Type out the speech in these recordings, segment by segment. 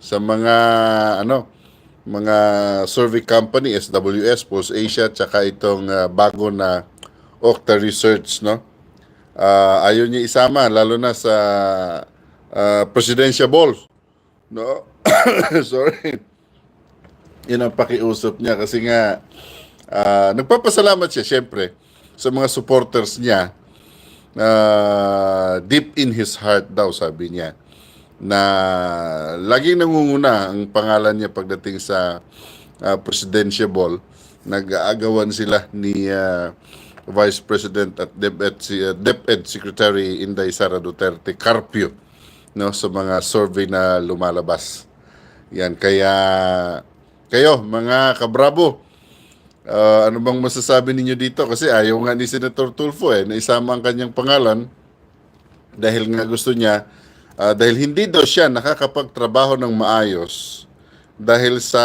sa mga ano mga survey company SWS Pulse Asia tsaka itong ah, bago na Okta Research no? Ah, ayaw niya isama lalo na sa ah, presidential ball no? Sorry. Yun ang pakiusap niya kasi nga ah, nagpapasalamat siya syempre sa mga supporters niya ah, deep in his heart daw sabi niya na laging nangunguna ang pangalan niya pagdating sa uh, presidential ball. Nag-aagawan sila ni ah, Vice President at DepEd, uh, DepEd Secretary Inday Sara Duterte Carpio no, sa mga survey na lumalabas. Yan, kaya kayo mga kabrabo, ah, ano bang masasabi ninyo dito? Kasi ayaw nga ni Senator Tulfo eh, na isama ang kanyang pangalan dahil nga gusto niya ah, dahil hindi daw siya nakakapagtrabaho ng maayos dahil sa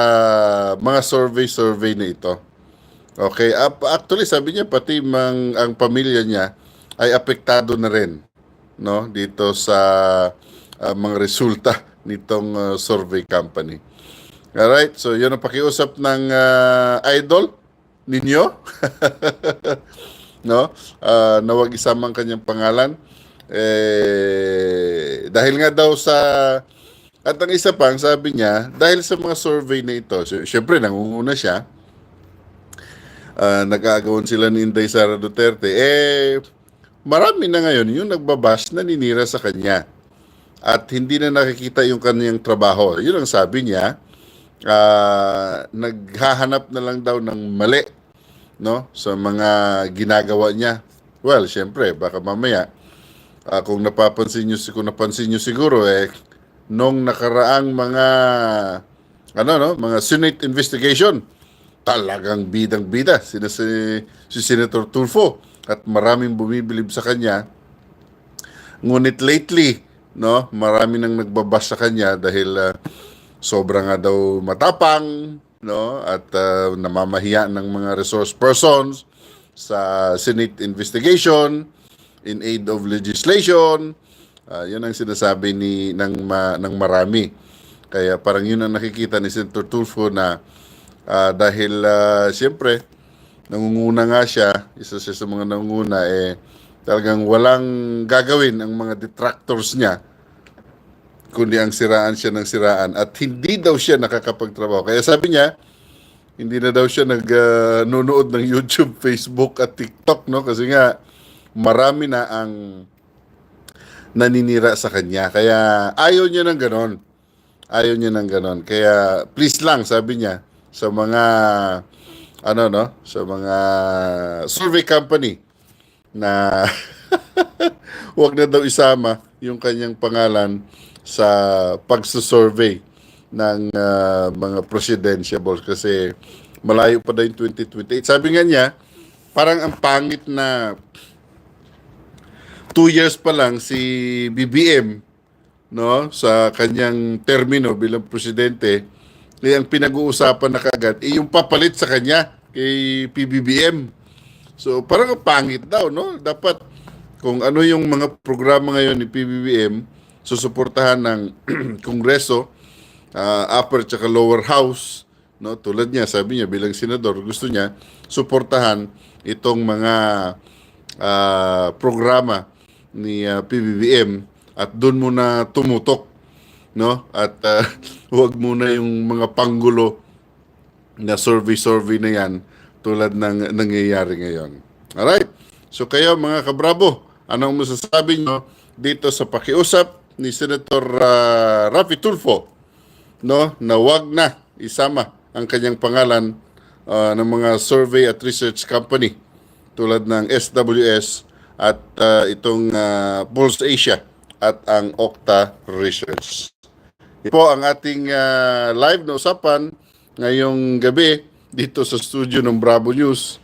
mga survey-survey na ito. Okay, ap- actually sabi niya pati mang, ang pamilya niya ay apektado na rin no dito sa ah, mga resulta nitong ah, survey company. Alright, so yun ang pakiusap ng ah, idol ninyo. no? Ah, na wag isama ang kanyang pangalan. Eh, dahil nga daw sa at ang isa pang sabi niya, dahil sa mga survey na ito, sy- syempre nangunguna siya, ah, nag-aagawan sila ni Inday Sara Duterte, eh, marami na ngayon yung nagbabash na ninira sa kanya. At hindi na nakikita yung kanyang trabaho. Yun ang sabi niya, ah, naghahanap na lang daw ng mali no sa mga ginagawa niya. Well, syempre, baka mamaya ah, kung napapansin niyo kung napansin niyo siguro eh nung nakaraang mga ano no, mga Senate investigation, talagang bidang-bida si, si Senator Tulfo at maraming bumibilib sa kanya. Ngunit lately, no, marami nang nagbabas sa kanya dahil ah, sobra nga daw matapang, no, at ah, namamahiya ng mga resource persons sa Senate investigation in aid of legislation. Ah, yun ang sinasabi ni ng ma, ng marami. Kaya parang yun ang nakikita ni Senator Tulfo na ah, dahil ah, siyempre nangunguna nga siya, isa siya sa mga nangunguna eh talagang walang gagawin ang mga detractors niya kundi ang siraan siya ng siraan at hindi daw siya nakakapagtrabaho. Kaya sabi niya, hindi na daw siya nag-nunood ng YouTube, Facebook at TikTok no kasi nga marami na ang naninira sa kanya. Kaya ayaw niya ng ganon. Ayaw niya ng ganon. Kaya please lang sabi niya sa mga ano no, sa mga survey company na wag na daw isama yung kanyang pangalan sa pagsusurvey ng ah, mga presidential balls kasi malayo pa daw yung 2028. Sabi nga niya, parang ang pangit na two years pa lang si BBM no sa kanyang termino bilang presidente eh, ang pinag-uusapan na kagad eh, yung papalit sa kanya kay PBBM so parang ang pangit daw no? Dapat kung ano yung mga programa ngayon ni PBBM susuportahan ng kongreso ah, upper at lower house no? Tulad niya sabi niya bilang senador gusto niya suportahan itong mga ah, programa ni ah, PBBM at doon muna tumutok no at ah, huwag muna yung mga panggulo na survey-survey na yan tulad ng nangyayari ngayon. Alright? So kayo mga kabrabo, anong masasabi nyo dito sa pakiusap ni Senator uh, Rafi Tulfo no, na wag na isama ang kanyang pangalan ah, ng mga survey at research company tulad ng SWS at ah, itong ah, Pulse Asia at ang Okta Research. Ito ang ating ah, live na usapan ngayong gabi dito sa studio ng Bravo News.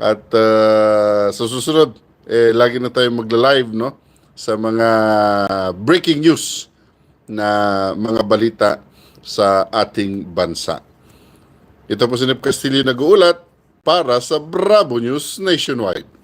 At ah, sa susunod, eh, lagi na tayo magla-live no? sa mga breaking news na mga balita sa ating bansa. Ito po si Nip Castillo nag-uulat para sa Bravo News Nationwide.